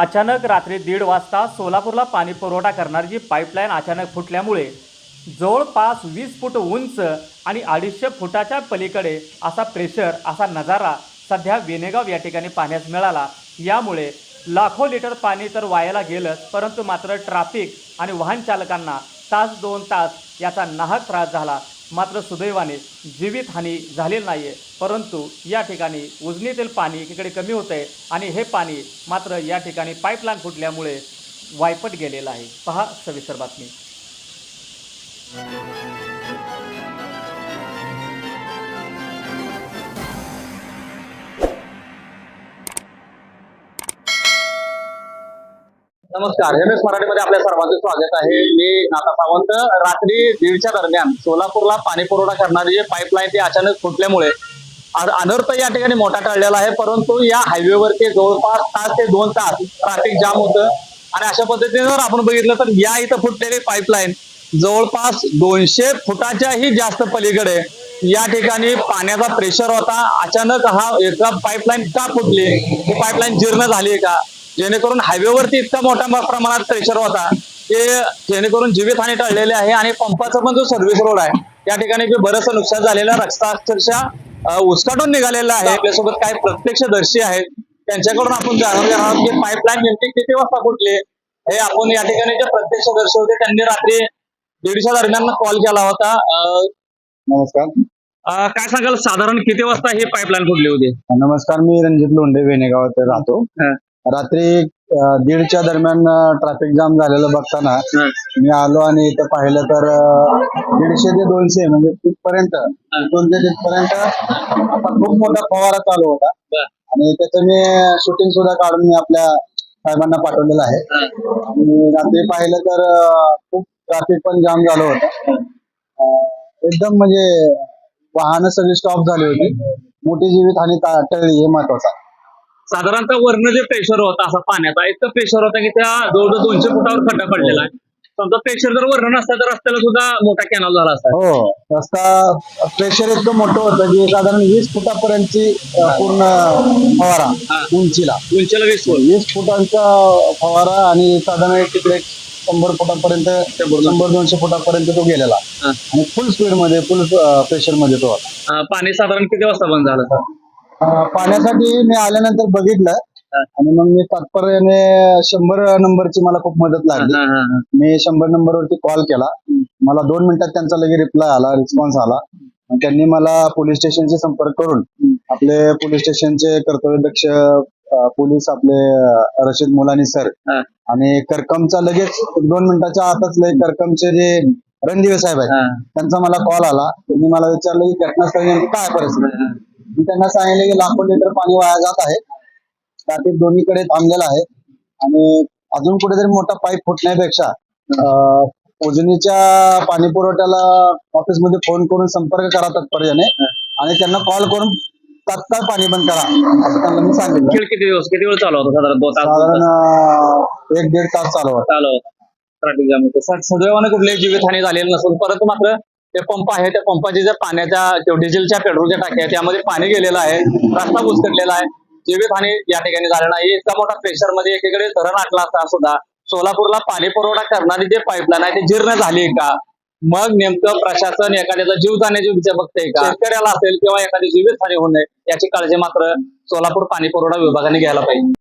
अचानक रात्री दीड वाजता सोलापूरला पाणी पुरवठा करणारी जी पाईपलाईन अचानक फुटल्यामुळे जवळपास वीस फूट उंच आणि अडीचशे फुटाच्या पलीकडे असा प्रेशर असा नजारा सध्या वेनेगाव या ठिकाणी पाहण्यास मिळाला. यामुळे लाखो लिटर पाणी तर वायाला गेलंच परंतु मात्र ट्राफिक आणि वाहन चालकांना तास दोन तास याचा नाहक त्रास झाला. मात्र सुदैवाने जीवितहानी झालेली नाही आहे परंतु या ठिकाणी उजनीतील पाणी एकीकडे कमी होतं आहे आणि हे पाणी मात्र या ठिकाणी पाईपलाईन फुटल्यामुळे वायपट गेलेलं आहे. पहा सविस्तर बातमी. नमस्कार. एम एस मराठीमध्ये आपल्या सर्वांचं स्वागत आहे. मी नाथा सावंत. रात्री दीडच्या दरम्यान सोलापूरला पाणी पुरवठा करणारी जी पाईपलाईन ती अचानक फुटल्यामुळे अनर्थ या ठिकाणी मोठा टळलेला आहे. परंतु या हायवेवरती जवळपास तास ते दोन तास ट्रॅफिक जाम होतं. आणि अशा पद्धतीने जर आपण बघितलं तर या इथं फुटलेली पाईपलाईन जवळपास दोनशे फुटाच्याही जास्त पलीकडे या ठिकाणी पाण्याचा प्रेशर होता. अचानक हा एका पाईपलाईन का फुटली? ही पाईपलाईन जीर्ण झाली का? जेणेकरून हायवेवरती इतका मोठ्या प्रमाणात प्रेशर होता की जेणेकरून जीवितहानी टळलेली आहे आणि पंपाचा पण जो सर्व्हिस रोड आहे त्या ठिकाणी बी बरंचसं नुकसान झालेलं रस्ता अक्षरशः अं, उसकाटून निघालेला आहे. आपल्यासोबत काही प्रत्यक्षदर्शी आहेत. त्यांच्याकडून आपण जाणून घेणार आहोत की पाईपलाईन नेमकी किती वाजता फुटली हे आपण या ठिकाणी जे प्रत्यक्षदर्शी होते त्यांनी रात्री दीडच्या दरम्यान कॉल केला होता. नमस्कार. काय सांगाल? साधारण किती वाजता ही पाईपलाईन फुटली होती? नमस्कार मी रणजित लोंढे वेणेगावात राहतो. रात्री दीडच्या दरम्यान ट्रॅफिक जाम झालेलं बघताना. मी आलो आणि इथं पाहिलं तर दीडशे ते दोनशे म्हणजे तिथपर्यंत ते तिथपर्यंत असा खूप मोठा फवारा चालू होता. आणि त्याचं मी शूटिंग सुद्धा काढून मी आपल्या साहेबांना पाठवलेलं आहे. आणि रात्री पाहिलं तर खूप ट्रॅफिक पण जाम झालं होतं. एकदम म्हणजे वाहनं सगळी स्टॉप झाली होती. मोठी जीवितहानी टा- टळली हे महत्वाचं. साधारणतः वर्ण जे प्रेशर होता असा पाण्याचा इतकं प्रेशर होता की त्या जवळजवळ दोनशे फुटावर खड्डा पडलेला आहे. समजा प्रेशर जर वर्ण नसता तर रस्त्याला सुद्धा मोठा कॅनल झाला असता. हो. रस्ता प्रेशर इतकं मोठं होतं की साधारण वीस फुटापर्यंतची अं, पूर्ण फवारा हा. उंचीला. उंचीला वीस फूट. वीस फुटांचा फवारा आणि साधारण एक तिकडे शंभर फुटापर्यंत शंभर दोनशे. फुटापर्यंत तो गेलेला. हा. आणि फुल स्पीडमध्ये फुल प्रेशरमध्ये तो होता अं, पाणी साधारण किती वाजता बंद झालं? सर पाण्यासाठी मी आल्यानंतर बघितलं. आणि मग मी तात्पर्याने शंभर नंबरची मला खूप मदत लागली. मी शंभर नंबरवरती कॉल. केला मला दोन मिनिटात त्यांचा लगेच रिप्लाय आला रिस्पॉन्स आला. त्यांनी मला पोलीस स्टेशनशी संपर्क करून आपले पोलीस स्टेशनचे कर्तव्यदक्ष अं, पोलीस आपले रशीद मुलानी सर. आणि करकमचा लगेच दोन मिनिटाच्या आतच लगेच करकमचे जे रणदिवे साहेब आहेत त्यांचा मला कॉल आला. त्यांनी मला विचारलं की घटनास्थळी काय परिस्थिती? मी त्यांना सांगितलं की लाखो लिटर पाणी वाया जात आहे. ट्रॅफिक दोन्हीकडे थांबलेलं आहे. आणि अजून कुठेतरी मोठा पाईप फुटण्यापेक्षा उजनीच्या पाणी पुरवठ्याला ऑफिसमध्ये फोन करून संपर्क करा तत्पर्याने. आणि त्यांना कॉल करून तात्काळ पाणी बंद करा. असं त्यांना मी सांगितलं. खेळ किती दिवस किती वेळ चालू होता साधारण दोन तास? साधारण अं, एक दीड तास चालू होता. चालू होता. ट्रॅफिक जाम होतं. स- सदैवाने कुठलीही जीवितहानी झालेली नसून परंतु मात्र ते पंप आहे त्या पंपाची जर पाण्याच्या डिझेलच्या पेट्रोलच्या टाक्या त्यामध्ये पाणी गेलेलं आहे रस्ता घुसकटलेला आहे जीवितहानी या ठिकाणी झालं नाही. इतका मोठा प्रेशरमध्ये एकीकडे धरण आटला असता सुद्धा सोलापूरला पाणी पुरवठा करणारी जे पाईपलाईन आहे ती जीर्ण झाली का? मग नेमकं प्रशासन एखाद्याचा जीव जाण्याची विचार बघतंय का? शेतकऱ्याला असेल किंवा एखादी जीवितहानी होऊ नये याची काळजी मात्र सोलापूर पाणी पुरवठा विभागाने घ्यायला पाहिजे.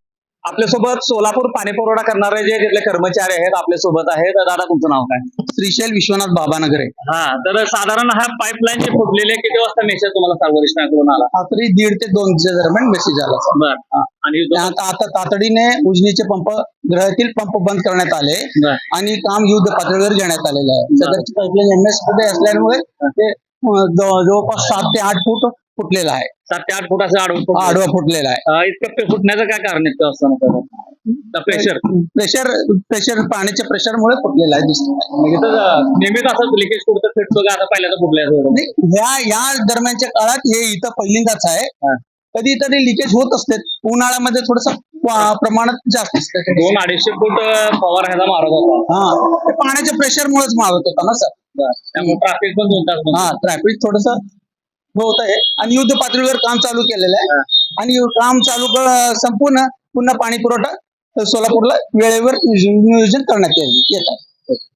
आपल्यासोबत सोलापूर पाणी पुरवठा करणारे जे तिथले कर्मचारी आहेत आपल्यासोबत आहेत. दादा तुमचं नाव काय? श्रीशैल विश्वनाथ बाबानगरे. हा तर साधारण हा पाईपलाईन जे फुटलेले आहे, किती वाजता मेसेज तुम्हाला सार्वजनिककडून आला? रात्री दीड ते दोनच्या दरम्यान मेसेज आला. बर. आणि आता आता तातडीने उजनीचे पंप ग्रहातील पंप बंद करण्यात आले. बर. आणि काम युद्ध पातळीवर घेण्यात आलेलं आहे. सदरची पाईपलाईन एम एसमध्ये असल्यामुळे ते अं, जवळपास सात ते आठ फूट फुटलेलं आहे. सात ते आठ फुटाचं आडवं आडवा फुटलेला आहे. अं, इतकं ते फुटण्याचं काय कारण असतं. प्रेशर प्रेशर प्रेशर पाण्याच्या प्रेशरमुळे फुटलेलं आहे दिसत नेहमीच असं लिकेज कुठं फिटतो का? आता पहिल्याचं फुटल्याचं नाही ह्या या दरम्यानच्या काळात हे इथं पहिल्यांदाच हा. आहे कधीतरी लिकेज होत असते. उन्हाळ्यामध्ये थोडस प्रमाणात जास्त असते. दोन अडीचशे फूट अं, फवार ह्याचा मारत होता. हा. ते पाण्याच्या प्रेशरमुळेच मारत होता ना सर? त्यामुळे ट्रॅफिक पण दोन तास बंद. हा ट्रॅफिक थोडस होत आहे. आणि युद्ध पातळीवर काम चालू केलेलं आहे. आणि काम चालू संपूर्ण पुन्हा पाणी पुरवठा सोलापूरला वेळेवर नियोजन करण्यात येत आहे.